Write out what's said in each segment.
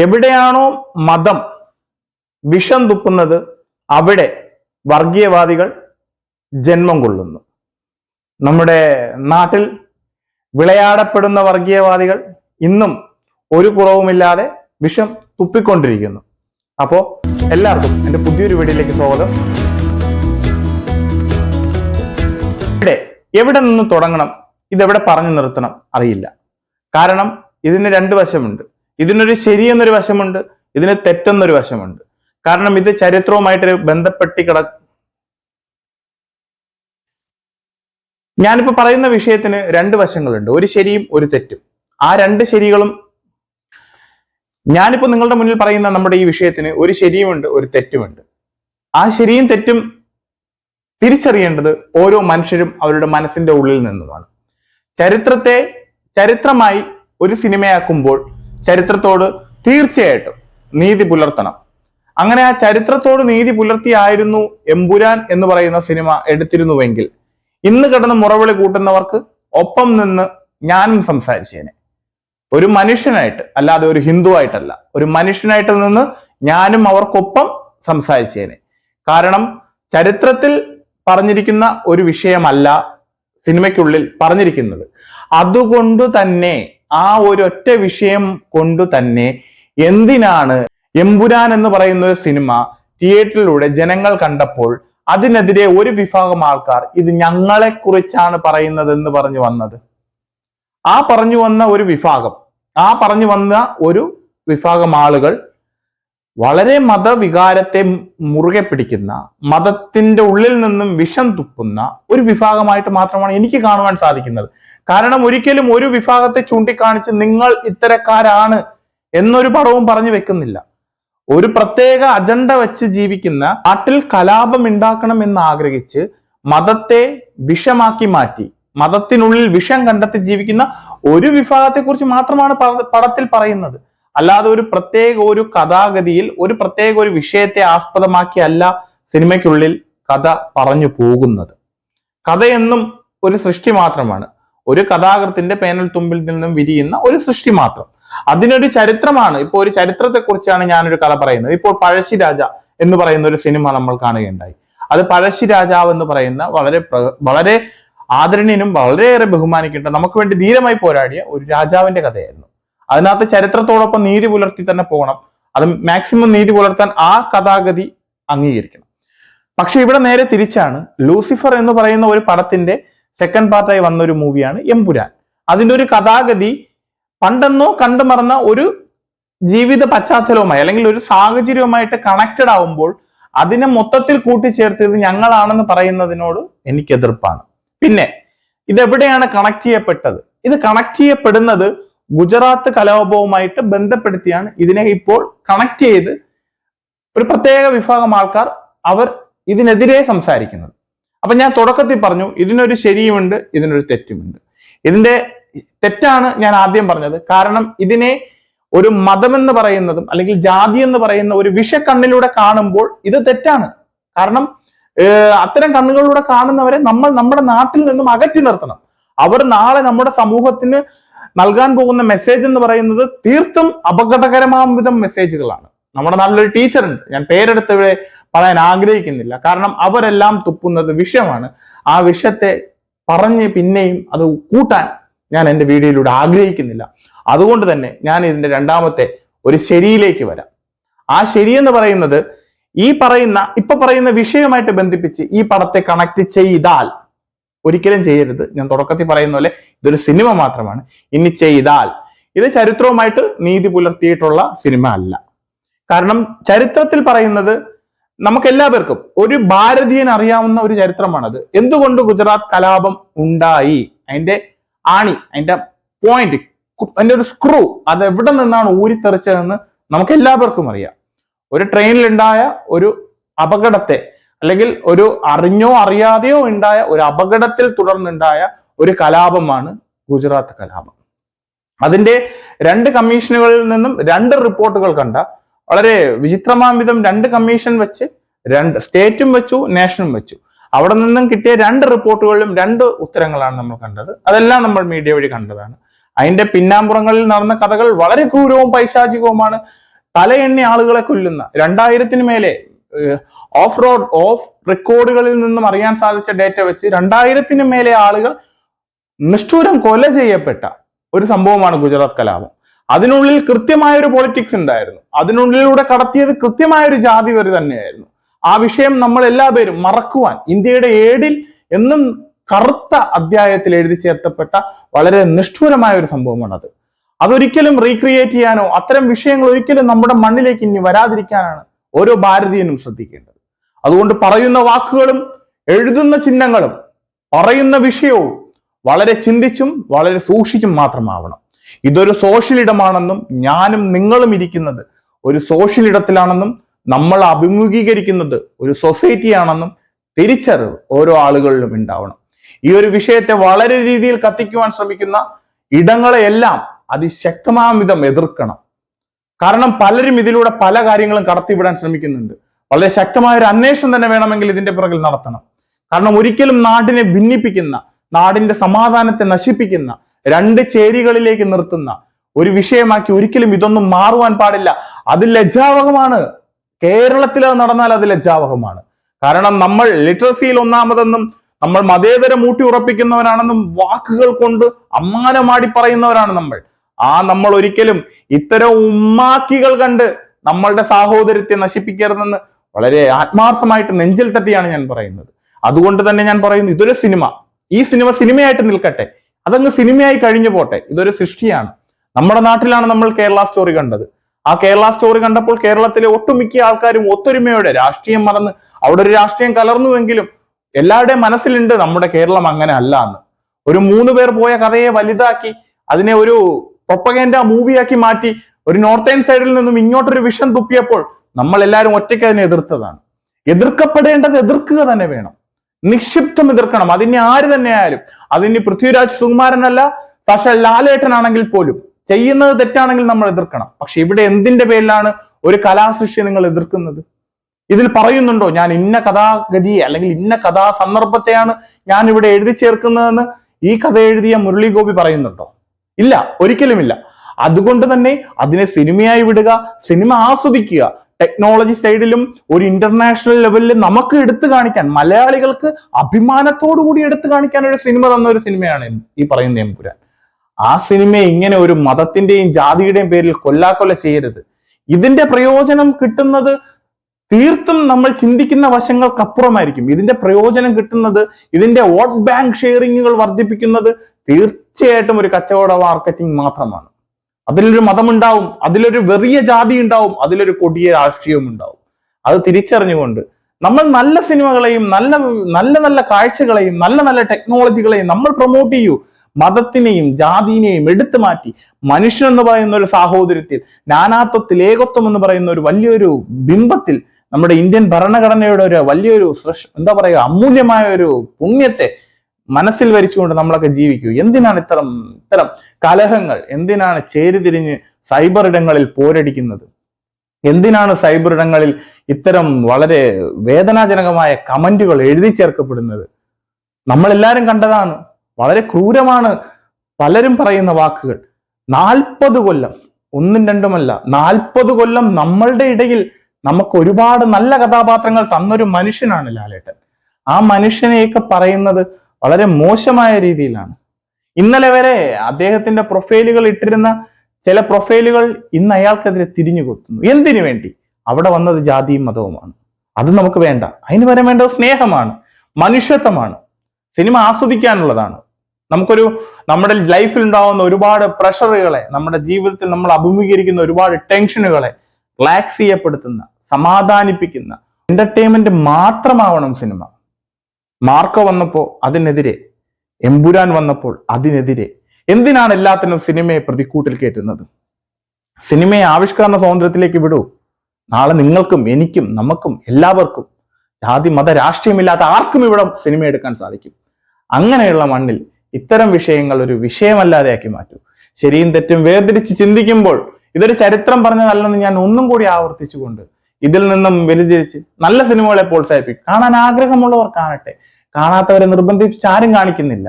എവിടെയാണോ മതം വിഷം തുപ്പുന്നത് അവിടെ വർഗീയവാദികൾ ജന്മം കൊള്ളുന്നു. നമ്മുടെ നാട്ടിൽ വിളയാടപ്പെടുന്ന വർഗീയവാദികൾ ഇന്നും ഒരു കുറവുമില്ലാതെ വിഷം തുപ്പിക്കൊണ്ടിരിക്കുന്നു. അപ്പോ എല്ലാവർക്കും എന്റെ പുതിയൊരു വീഡിയോയിലേക്ക് സ്വാഗതം. ഇവിടെ എവിടെ നിന്ന് തുടങ്ങണം? ഇതെവിടെ പറഞ്ഞു നിർത്തണം? അറിയില്ല. കാരണം ഇതിന് രണ്ട് വശമുണ്ട്. ഇതിനൊരു ശരിയെന്നൊരു വശമുണ്ട് ഇതിന് തെറ്റെന്നൊരു വശമുണ്ട്. കാരണം ഇത് ചരിത്രവുമായിട്ട് ബന്ധപ്പെട്ടി കിട ഞാനിപ്പോ പറയുന്ന വിഷയത്തിന് രണ്ട് വശങ്ങളുണ്ട് ഒരു ശരിയും ഒരു തെറ്റും. ആ രണ്ട് ശരികളും ഞാനിപ്പോ നിങ്ങളുടെ മുന്നിൽ പറയുന്ന നമ്മുടെ ഈ വിഷയത്തിന് ഒരു ശരിയുമുണ്ട് ഒരു തെറ്റുമുണ്ട്. ആ ശരിയും തെറ്റും തിരിച്ചറിയേണ്ടത് ഓരോ മനുഷ്യരും അവരുടെ മനസ്സിന്റെ ഉള്ളിൽ നിന്നുമാണ്. ചരിത്രത്തെ ചരിത്രമായി ഒരു സിനിമയാക്കുമ്പോൾ ചരിത്രത്തോട് തീർച്ചയായിട്ടും നീതി പുലർത്തണം. അങ്ങനെ ആ ചരിത്രത്തോട് നീതി പുലർത്തിയായിരുന്നു എമ്പുരാൻ എന്ന് പറയുന്ന സിനിമ എടുത്തിരുന്നുവെങ്കിൽ ഇന്ന് കിടന്ന് മുറവിളി കൂട്ടുന്നവർക്ക് ഒപ്പം നിന്ന് ഞാനും സംസാരിച്ചേനെ. ഒരു മനുഷ്യനായിട്ട് അല്ലാതെ ഒരു ഹിന്ദു ആയിട്ടല്ല ഒരു മനുഷ്യനായിട്ട് നിന്ന് ഞാനും അവർക്കൊപ്പം സംസാരിച്ചേനെ. കാരണം ചരിത്രത്തിൽ പറഞ്ഞിരിക്കുന്ന ഒരു വിഷയമല്ല സിനിമയ്ക്കുള്ളിൽ പറഞ്ഞിരിക്കുന്നത്. അതുകൊണ്ട് തന്നെ ആ ഒരു ഒറ്റ വിഷയം കൊണ്ട് തന്നെ എന്തിനാണ് എമ്പുരാൻ എന്ന് പറയുന്ന ഒരു സിനിമ തിയേറ്ററിലൂടെ ജനങ്ങൾ കണ്ടപ്പോൾ അതിനെതിരെ ഒരു വിഭാഗം ആൾക്കാർ ഇത് ഞങ്ങളെ കുറിച്ചാണ് പറയുന്നത് എന്ന് പറഞ്ഞു വന്നത്. ആ പറഞ്ഞു വന്ന ഒരു വിഭാഗം ആ പറഞ്ഞു വന്ന ഒരു വിഭാഗം ആളുകൾ വളരെ മതവികാരത്തെ മുറുകെ പിടിക്കുന്ന മതത്തിന്റെ ഉള്ളിൽ നിന്നും വിഷം തുപ്പുന്ന ഒരു വിഭാഗമായിട്ട് മാത്രമാണ് എനിക്ക് കാണുവാൻ സാധിക്കുന്നത്. കാരണം ഒരിക്കലും ഒരു വിഭാഗത്തെ ചൂണ്ടിക്കാണിച്ച് നിങ്ങൾ ഇത്തരക്കാരാണ് എന്നൊരു പടവും പറഞ്ഞു വെക്കുന്നില്ല. ഒരു പ്രത്യേക അജണ്ട വെച്ച് ജീവിക്കുന്ന നാട്ടിൽ കലാപം ഉണ്ടാക്കണം എന്ന് ആഗ്രഹിച്ച് മതത്തെ വിഷമാക്കി മാറ്റി മതത്തിനുള്ളിൽ വിഷം കണ്ടെത്തി ജീവിക്കുന്ന ഒരു വിഭാഗത്തെക്കുറിച്ച് മാത്രമാണ് പടത്തിൽ പറയുന്നത്. അല്ലാതെ ഒരു പ്രത്യേക ഒരു കഥാഗതിയിൽ ഒരു പ്രത്യേക ഒരു വിഷയത്തെ ആസ്പദമാക്കിയല്ല സിനിമയ്ക്കുള്ളിൽ കഥ പറഞ്ഞു പോകുന്നത്. കഥയെന്നും ഒരു സൃഷ്ടി മാത്രമാണ്. ഒരു കഥാകൃത്തിന്റെ പേനൽ തുമ്പിൽ നിന്നും വിരിയുന്ന ഒരു സൃഷ്ടി മാത്രം. അതിനൊരു ചരിത്രമാണ്. ഇപ്പൊ ഒരു ചരിത്രത്തെ കുറിച്ചാണ് ഞാനൊരു കഥ പറയുന്നത്. ഇപ്പോൾ പഴശ്ശിരാജ എന്ന് പറയുന്ന ഒരു സിനിമ നമ്മൾ കാണുകയുണ്ടായി. അത് പഴശ്ശിരാജാവ് എന്ന് പറയുന്ന വളരെ വളരെ ആദരണീയനും വളരെയേറെ ബഹുമാനിക്കേണ്ട നമുക്ക് വേണ്ടി ധീരമായി പോരാടിയ ഒരു രാജാവിന്റെ കഥയായിരുന്നു. അതിനകത്ത് ചരിത്രത്തോടൊപ്പം നീതി പുലർത്തി തന്നെ പോകണം. അത് മാക്സിമം നീതി പുലർത്താൻ ആ കഥാഗതി അംഗീകരിക്കണം. പക്ഷെ ഇവിടെ നേരെ തിരിച്ചാണ് ലൂസിഫർ എന്ന് പറയുന്ന ഒരു പടത്തിന്റെ സെക്കൻഡ് പാർട്ടായി വന്ന ഒരു മൂവിയാണ് എംപുരാൻ അതിന്റെ ഒരു കഥാഗതി പണ്ടെന്നോ കണ്ടു മറന്ന ഒരു ജീവിത പശ്ചാത്തലവുമായി അല്ലെങ്കിൽ ഒരു സാഹചര്യവുമായിട്ട് കണക്റ്റഡ് ആവുമ്പോൾ അതിനെ മൊത്തത്തിൽ കൂട്ടിച്ചേർത്തത് ഞങ്ങളാണെന്ന് പറയുന്നതിനോട് എനിക്ക് എതിർപ്പാണ്. പിന്നെ ഇതെവിടെയാണ് കണക്ട് ചെയ്യപ്പെട്ടത്? ഇത് കണക്ട് ചെയ്യപ്പെടുന്നത് ഗുജറാത്ത് കലാപവുമായിട്ട് ബന്ധപ്പെടുത്തിയാണ് ഇതിനെ ഇപ്പോൾ കണക്ട് ചെയ്ത് ഒരു പ്രത്യേക വിഭാഗം ആൾക്കാർ അവർ ഇതിനെതിരെ സംസാരിക്കുന്നത്. അപ്പൊ ഞാൻ തുടക്കത്തിൽ പറഞ്ഞു ഇതിനൊരു ശരിയുമുണ്ട് ഇതിനൊരു തെറ്റുമുണ്ട്. ഇതിന്റെ തെറ്റാണ് ഞാൻ ആദ്യം പറഞ്ഞത്. കാരണം ഇതിനെ ഒരു മതമെന്ന് പറയുന്നതും അല്ലെങ്കിൽ ജാതി എന്ന് പറയുന്ന ഒരു വിഷക്കണ്ണിലൂടെ കാണുമ്പോൾ ഇത് തെറ്റാണ്. കാരണം അത്തരം കണ്ണുകളിലൂടെ കാണുന്നവരെ നമ്മൾ നമ്മുടെ നാട്ടിൽ നിന്നും അകറ്റി നിർത്തണം. അവർ നാളെ നമ്മുടെ സമൂഹത്തിന് നൽകാൻ പോകുന്ന മെസ്സേജ് എന്ന് പറയുന്നത് തീർത്തും അപകടകരമാം വിധം മെസ്സേജുകളാണ് നമ്മുടെ നാട്ടിലൊരു ടീച്ചറുണ്ട് ഞാൻ പേരെടുത്ത് ഇവിടെ പറയാൻ ആഗ്രഹിക്കുന്നില്ല. കാരണം അവരെല്ലാം തുപ്പുന്നത് വിഷയമാണ്. ആ വിഷത്തെ പറഞ്ഞ് പിന്നെയും അത് കൂട്ടാൻ ഞാൻ എന്റെ വീഡിയോയിലൂടെ ആഗ്രഹിക്കുന്നില്ല. അതുകൊണ്ട് തന്നെ ഞാൻ ഇതിന്റെ രണ്ടാമത്തെ ഒരു ശരിയിലേക്ക് വരാം. ആ ശരി എന്ന് പറയുന്നത് ഈ പറയുന്ന ഇപ്പൊ പറയുന്ന വിഷയവുമായിട്ട് ബന്ധിപ്പിച്ച് ഈ പടത്തെ കണക്ട് ചെയ്താൽ ഒരിക്കലും ചെയ്യരുത്. ഞാൻ തുടക്കത്തിൽ പറയുന്ന പോലെ ഇതൊരു സിനിമ മാത്രമാണ്. ഇനി ചെയ്താൽ. ഇത് ചരിത്രവുമായിട്ട് നീതി പുലർത്തിയിട്ടുള്ള സിനിമ അല്ല. കാരണം ചരിത്രത്തിൽ പറയുന്നത് നമുക്ക് എല്ലാവർക്കും ഒരു ഭാരതീയൻ അറിയാവുന്ന ഒരു ചരിത്രമാണത്. എന്തുകൊണ്ട് ഗുജറാത്ത് കലാപം ഉണ്ടായി? അതിന്റെ ആണി അതിന്റെ പോയിന്റ് അതിന്റെ ഒരു സ്ക്രൂ അത് എവിടെ നിന്നാണ് ഊരിത്തെറിച്ചതെന്ന് നമുക്ക് എല്ലാവർക്കും അറിയാം. ഒരു ട്രെയിനിലുണ്ടായ ഒരു അപകടത്തെ അല്ലെങ്കിൽ ഒരു അറിഞ്ഞോ അറിയാതെയോ ഉണ്ടായ ഒരു അപകടത്തിൽ തുടർന്നുണ്ടായ ഒരു കലാപമാണ് ഗുജറാത്ത് കലാപം. അതിന്റെ രണ്ട് കമ്മീഷനുകളിൽ നിന്നും രണ്ട് റിപ്പോർട്ടുകൾ കണ്ട വളരെ വിചിത്രമാം വിധം രണ്ട് കമ്മീഷൻ വെച്ച് രണ്ട് സ്റ്റേറ്റും വെച്ചു നാഷനും വെച്ചു. അവിടെ നിന്നും കിട്ടിയ രണ്ട് റിപ്പോർട്ടുകളിലും രണ്ട് ഉത്തരങ്ങളാണ് നമ്മൾ കണ്ടത്. അതെല്ലാം നമ്മൾ മീഡിയ വഴി കണ്ടതാണ്. അതിന്റെ പിന്നാമ്പുറങ്ങളിൽ നടന്ന കഥകൾ വളരെ ക്രൂരവും പൈശാചികവുമാണ്. തലയെണ്ണി ആളുകളെ കൊല്ലുന്ന രണ്ടായിരത്തിന് മേലെ ഓഫ് റോഡ് ഓഫ് റെക്കോർഡുകളിൽ നിന്നും അറിയാൻ സാധിച്ച ഡേറ്റ വെച്ച് രണ്ടായിരത്തിന് മേലെ ആളുകൾ നിഷ്ഠൂരം കൊല ചെയ്യപ്പെട്ട ഒരു സംഭവമാണ് ഗുജറാത്ത് കലാപം. അതിനുള്ളിൽ കൃത്യമായ ഒരു പൊളിറ്റിക്സ് ഉണ്ടായിരുന്നു. അതിനുള്ളിലൂടെ കടത്തിയത് കൃത്യമായ ഒരു ജാതി വരെ തന്നെയായിരുന്നു. ആ വിഷയം നമ്മൾ എല്ലാവരും മറക്കുവാൻ ഇന്ത്യയുടെ ഏടിൽ എന്നും കറുത്ത അധ്യായത്തിൽ എഴുതി ചേർത്തപ്പെട്ട വളരെ നിഷ്ഠൂരമായ ഒരു സംഭവമാണ് അത് അതൊരിക്കലും റീക്രിയേറ്റ് ചെയ്യാനോ അത്തരം വിഷയങ്ങൾ ഒരിക്കലും നമ്മുടെ മണ്ണിലേക്ക് ഇനി വരാതിരിക്കാനാണ് ഓരോ ഭാരതീയനും ശ്രദ്ധിക്കേണ്ടത്. അതുകൊണ്ട് പറയുന്ന വാക്കുകളും എഴുതുന്ന ചിഹ്നങ്ങളും പറയുന്ന വിഷയവും വളരെ ചിന്തിച്ചും വളരെ സൂക്ഷിച്ചും മാത്രമാവണം. ഇതൊരു സോഷ്യൽ ഇടമാണെന്നും ഞാനും നിങ്ങളും ഇരിക്കുന്നത് ഒരു സോഷ്യൽ ഇടത്തിലാണെന്നും നമ്മൾ അഭിമുഖീകരിക്കുന്നത് ഒരു സൊസൈറ്റി ആണെന്നും തിരിച്ചറിവ് ഓരോ ആളുകളിലും ഉണ്ടാവണം. ഈ ഒരു വിഷയത്തെ വളരെ രീതിയിൽ കത്തിക്കുവാൻ ശ്രമിക്കുന്ന ഇടങ്ങളെയെല്ലാം അതിശക്തമായ വിധം എതിർക്കണം. കാരണം പലരും ഇതിലൂടെ പല കാര്യങ്ങളും കടത്തിവിടാൻ ശ്രമിക്കുന്നുണ്ട്. വളരെ ശക്തമായ ഒരു അന്വേഷണം തന്നെ വേണമെങ്കിൽ ഇതിന്റെ പിറകിൽ നടത്തണം. കാരണം ഒരിക്കലും നാടിനെ ഭിന്നിപ്പിക്കുന്ന നാടിന്റെ സമാധാനത്തെ നശിപ്പിക്കുന്ന രണ്ട് ചേരികളിലേക്ക് നിർത്തുന്ന ഒരു വിഷയമാക്കി ഒരിക്കലും ഇതൊന്നും മാറുവാൻ പാടില്ല. അത് ലജ്ജാവകമാണ് കേരളത്തിൽ അത് നടന്നാൽ അത് ലജ്ജാവകമാണ് കാരണം നമ്മൾ ലിറ്ററസിയിൽ ഒന്നാമതെന്നും നമ്മൾ മതേതരം ഊട്ടി ഉറപ്പിക്കുന്നവരാണെന്നും വാക്കുകൾ കൊണ്ട് അമ്മാനമാടി പറയുന്നവരാണ് നമ്മൾ. ആ നമ്മൾ ഒരിക്കലും ഇത്തരം ഉമ്മാക്കികൾ കണ്ട് നമ്മളുടെ സാഹോദര്യത്തെ നശിപ്പിക്കരുതെന്ന് വളരെ ആത്മാർത്ഥമായിട്ട് നെഞ്ചിൽ തട്ടിയാണ് ഞാൻ പറയുന്നത്. അതുകൊണ്ട് തന്നെ ഞാൻ പറയുന്നു ഇതൊരു സിനിമ. ഈ സിനിമ സിനിമയായിട്ട് നിൽക്കട്ടെ. അതങ്ങ് സിനിമയായി കഴിഞ്ഞു പോട്ടെ. ഇതൊരു സൃഷ്ടിയാണ്. നമ്മുടെ നാട്ടിലാണ് നമ്മൾ കേരള സ്റ്റോറി കണ്ടത്. ആ കേരള സ്റ്റോറി കണ്ടപ്പോൾ കേരളത്തിലെ ഒട്ടുമിക്ക ആൾക്കാരും ഒത്തൊരുമയോടെ രാഷ്ട്രീയം മറന്ന് അവിടെ ഒരു രാഷ്ട്രീയം കലർന്നുവെങ്കിലും എല്ലാവരുടെയും മനസ്സിലുണ്ട് നമ്മുടെ കേരളം അങ്ങനെ അല്ല എന്ന്. ഒരു മൂന്ന് പേർ പോയ കഥയെ വലുതാക്കി അതിനെ ഒരു പ്രൊപ്പഗേൻഡ മൂവിയാക്കി മാറ്റി ഒരു നോർത്തേൺ സൈഡിൽ നിന്നും ഇങ്ങോട്ടൊരു വിഷം തുപ്പിയപ്പോൾ നമ്മൾ എല്ലാവരും ഒറ്റയ്ക്ക് അതിനെ എതിർത്തതാണ്. എതിർക്കപ്പെടേണ്ടത് എതിർക്കുക തന്നെ വേണം. നിക്ഷിപ്തം എതിർക്കണം. അതിനെ ആര് തന്നെ ആയാലും അതിന് പൃഥ്വിരാജ് സുകുമാരനല്ല പക്ഷെ ലാലേട്ടനാണെങ്കിൽ പോലും ചെയ്യുന്നത് തെറ്റാണെങ്കിൽ നമ്മൾ എതിർക്കണം. പക്ഷെ ഇവിടെ എന്തിന്റെ പേരിലാണ് ഒരു കലാസൃഷ്ടി നിങ്ങൾ എതിർക്കുന്നത്? ഇതിൽ പറയുന്നുണ്ടോ ഞാൻ ഇന്ന കഥാഗതിയെ അല്ലെങ്കിൽ ഇന്ന കഥാ സന്ദർഭത്തെയാണ് ഞാൻ ഇവിടെ എഴുതി ചേർക്കുന്നതെന്ന്? ഈ കഥ എഴുതിയ മുരളി ഗോപി പറയുന്നുണ്ടോ? ഇല്ല ഒരിക്കലുമില്ല. അതുകൊണ്ട് തന്നെ അതിനെ സിനിമയായി വിടുക സിനിമ ആസ്വദിക്കുക ടെക്നോളജി സൈഡിലും ഒരു ഇന്റർനാഷണൽ ലെവലിൽ നമുക്ക് എടുത്തു കാണിക്കാൻ മലയാളികൾക്ക് അഭിമാനത്തോടു കൂടി എടുത്തു കാണിക്കാൻ ഒരു സിനിമ തന്ന ഒരു സിനിമയാണ് ഈ പറയുന്ന എംപുരാൻ ആ സിനിമ ഇങ്ങനെ ഒരു മതത്തിന്റെയും ജാതിയുടെയും പേരിൽ കൊല്ലാക്കൊല്ല ചെയ്യരുത്. ഇതിന്റെ പ്രയോജനം കിട്ടുന്നത് തീർത്തും നമ്മൾ ചിന്തിക്കുന്ന വശങ്ങൾക്കപ്പുറമായിരിക്കും. ഇതിന്റെ പ്രയോജനം കിട്ടുന്നത് ഇതിന്റെ വോട്ട് ബാങ്ക് ഷെയറിങ്ങുകൾ വർദ്ധിപ്പിക്കുന്നത് തീർച്ചയായിട്ടും ഒരു കച്ചവട മാർക്കറ്റിംഗ് മാത്രമാണ്. അതിലൊരു മതമുണ്ടാവും അതിലൊരു വെറിയ ജാതി ഉണ്ടാവും അതിലൊരു കൊടിയ രാഷ്ട്രീയവും ഉണ്ടാവും. അത് തിരിച്ചറിഞ്ഞുകൊണ്ട് നമ്മൾ നല്ല സിനിമകളെയും നല്ല നല്ല നല്ല കാഴ്ചകളെയും നല്ല നല്ല ടെക്നോളജികളെയും നമ്മൾ പ്രൊമോട്ട് ചെയ്യൂ. മതത്തിനെയും ജാതിനെയും എടുത്തു മാറ്റി മനുഷ്യൻ എന്ന് പറയുന്ന ഒരു സാഹോദര്യത്തിൽ നാനാത്വത്തിൽ ഏകത്വം എന്ന് പറയുന്ന ഒരു വലിയൊരു ബിംബത്തിൽ നമ്മുടെ ഇന്ത്യൻ ഭരണഘടനയുടെ ഒരു വലിയൊരു എന്താ പറയുക അമൂല്യമായ ഒരു പുണ്യത്തെ മനസ്സിൽ വരിച്ചുകൊണ്ട് നമ്മളൊക്കെ ജീവിക്കൂ. എന്തിനാണ് ഇത്തരം ഇത്തരം കലഹങ്ങൾ? എന്തിനാണ് ചേരിതിരിഞ്ഞ് സൈബർ ഇടങ്ങളിൽ പോരടിക്കുന്നത്? എന്തിനാണ് സൈബർ ഇടങ്ങളിൽ ഇത്തരം വളരെ വേദനാജനകമായ കമന്റുകൾ എഴുതി ചേർക്കപ്പെടുന്നത്? നമ്മളെല്ലാരും കണ്ടതാണ്. വളരെ ക്രൂരമാണ് പലരും പറയുന്ന വാക്കുകൾ. നാൽപ്പത് കൊല്ലം ഒന്നും രണ്ടുമല്ല നാൽപ്പത് കൊല്ലം നമ്മളുടെ ഇടയിൽ നമുക്ക് ഒരുപാട് നല്ല കഥാപാത്രങ്ങൾ തന്നൊരു മനുഷ്യനാണ് ലാലേട്ടൻ. ആ മനുഷ്യനെയൊക്കെ പറയുന്നത് വളരെ മോശമായ രീതിയിലാണ്. ഇന്നലെ വരെ അദ്ദേഹത്തിന്റെ പ്രൊഫൈലുകൾ ഇട്ടിരുന്ന ചില പ്രൊഫൈലുകൾ ഇന്ന് അയാൾക്കെതിരെ തിരിഞ്ഞു കൊത്തുന്നു. എന്തിനു വേണ്ടി? അവിടെ വന്നത് ജാതിയും മതവുമാണ്. അത് നമുക്ക് വേണ്ട. അതിന് വരെ വേണ്ടത് സ്നേഹമാണ് മനുഷ്യത്വമാണ്. സിനിമ ആസ്വദിക്കാനുള്ളതാണ്. നമുക്കൊരു നമ്മുടെ ലൈഫിൽ ഉണ്ടാവുന്ന ഒരുപാട് പ്രഷറുകളെ നമ്മുടെ ജീവിതത്തിൽ നമ്മൾ അഭിമുഖീകരിക്കുന്ന ഒരുപാട് ടെൻഷനുകളെ റിലാക്സ് ചെയ്യപ്പെടുത്തുന്ന സമാധാനിപ്പിക്കുന്ന എന്റർടൈൻമെന്റ് മാത്രമാവണം സിനിമ. മാർക്കോ വന്നപ്പോൾ അതിനെതിരെ എമ്പുരാൻ വന്നപ്പോൾ അതിനെതിരെ. എന്തിനാണ് എല്ലാത്തിനും സിനിമയെ പ്രതിക്കൂട്ടിൽ കയറ്റുന്നത്? സിനിമയെ ആവിഷ്കരണ സ്വാതന്ത്ര്യത്തിലേക്ക് വിടൂ. നാളെ നിങ്ങൾക്കും എനിക്കും നമുക്കും എല്ലാവർക്കും ജാതി മത രാഷ്ട്രീയമില്ലാത്ത ആർക്കും ഇവിടെ സിനിമ എടുക്കാൻ സാധിക്കും. അങ്ങനെയുള്ള മണ്ണിൽ ഇത്തരം വിഷയങ്ങൾ ഒരു വിഷയമല്ലാതെയാക്കി മാറ്റൂ. ശരിയും തെറ്റും വേർതിരിച്ച് ചിന്തിക്കുമ്പോൾ ഇതൊരു ചരിത്രം പറഞ്ഞതല്ലെന്ന് ഞാൻ ഒന്നും കൂടി ആവർത്തിച്ചുകൊണ്ട് ഇതിൽ നിന്നും വ്യതിചരിച്ച് നല്ല സിനിമകളെ പ്രോത്സാഹിപ്പിക്കും. കാണാൻ ആഗ്രഹമുള്ളവർ കാണട്ടെ. കാണാത്തവരെ നിർബന്ധിപ്പിച്ച് ആരും കാണിക്കുന്നില്ല.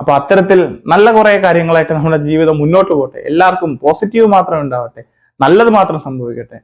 അപ്പൊ അത്തരത്തിൽ നല്ല കുറെ കാര്യങ്ങളായിട്ട് നമ്മുടെ ജീവിതം മുന്നോട്ട് പോകട്ടെ എല്ലാവർക്കും പോസിറ്റീവ് മാത്രം ഉണ്ടാവട്ടെ. നല്ലത് മാത്രം സംഭവിക്കട്ടെ.